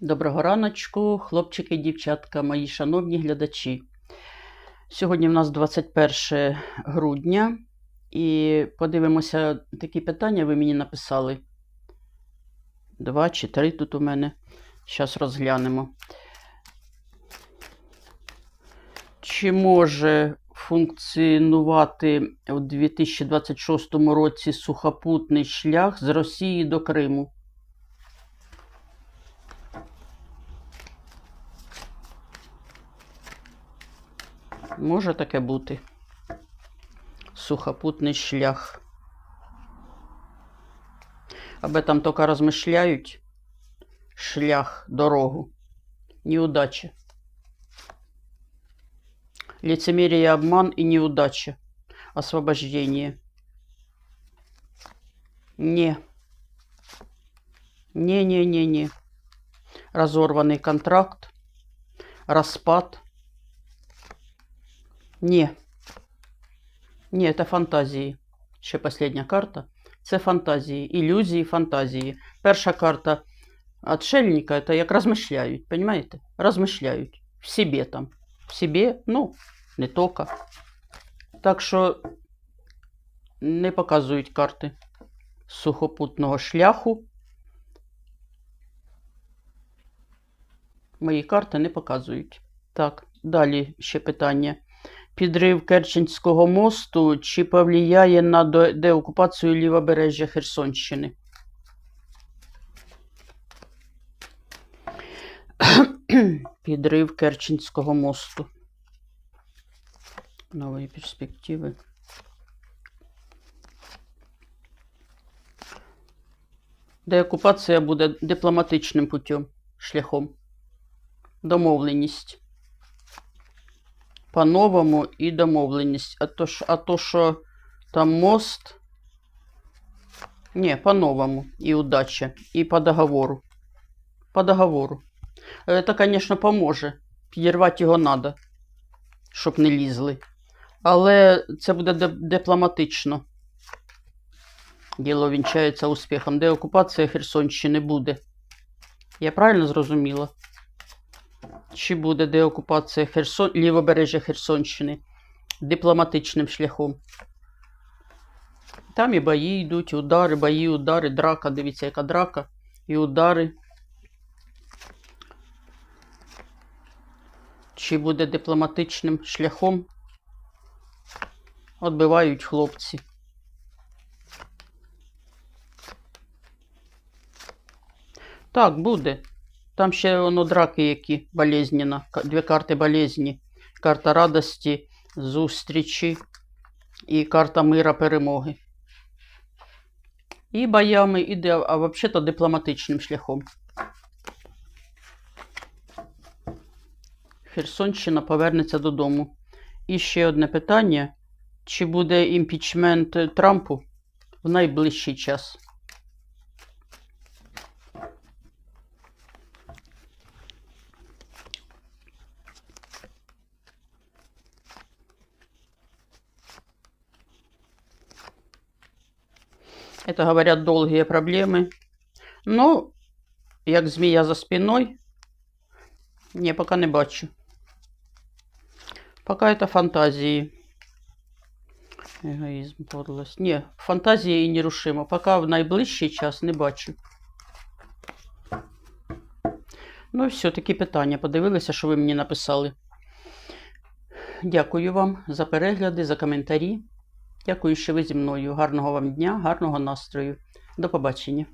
Доброго раночку, хлопчики і дівчатка, мої шановні глядачі. Сьогодні в нас 21 грудня, і подивимося такі питання, ви мені написали. Два чи три тут у мене. Зараз розглянемо. Чи може функціонувати у 2026 році сухопутний шлях з Росії до Криму? Може таке бути. Сухопутний шлях. Об этом только размышляют. Шлях, дорогу. Неудача. Лицемерие, обман и неудача. Освобождение. Не. Не-не-не-не. Разорванный контракт. Распад. Ні. Ні, це фантазії. Ще остання карта. Це фантазії, ілюзії, фантазії. Перша карта отшельника це як розмишляють, понимаете? Розмишляють. В себе там. В себе, ну, не тільки. Так що не показують карти сухопутного шляху. Мої карти не показують. Так, далі ще питання Підрив Керченського мосту чи повлияє на деокупацію лівобережжя Херсонщини? підрив Керченського мосту. Нові перспективи. Деокупація буде дипломатичним путем, шляхом. Домовленість по-новому і домовленість. А то, а то, що там мост. Ні, по-новому. І удача. І по договору. По договору. Це, звісно, поможе. Підірвати його треба, щоб не лізли. Але це буде дипломатично. Діло вінчається успіхом. Деокупація Херсонщини буде. Я правильно зрозуміла? Чи буде деокупація Херсон... лівобережжя Херсонщини дипломатичним шляхом? Там і бої йдуть, удари, бої, удари, драка. Дивіться, яка драка. І удари. Чи буде дипломатичним шляхом? Отбивають хлопці. Так, буде. Там ще воно драки, які болезненно. Дві карти болезні. Карта радості, зустрічі і карта мира перемоги. І боями, і а взагалі-то дипломатичним шляхом. Херсонщина повернеться додому. І ще одне питання: чи буде імпічмент Трампу в найближчий час? Это, говорят, долгие проблемы. Ну, як змія за спиною, ні, поки не бачу. Поки це фантазії. Егоїзм, подлость. Ні, фантазії і нерушимо. Поки в найближчий час не бачу. Ну все, такі питання. Подивилися, що ви мені написали. Дякую вам за перегляди, за коментарі. Дякую, що ви зі мною. Гарного вам дня, гарного настрою. До побачення.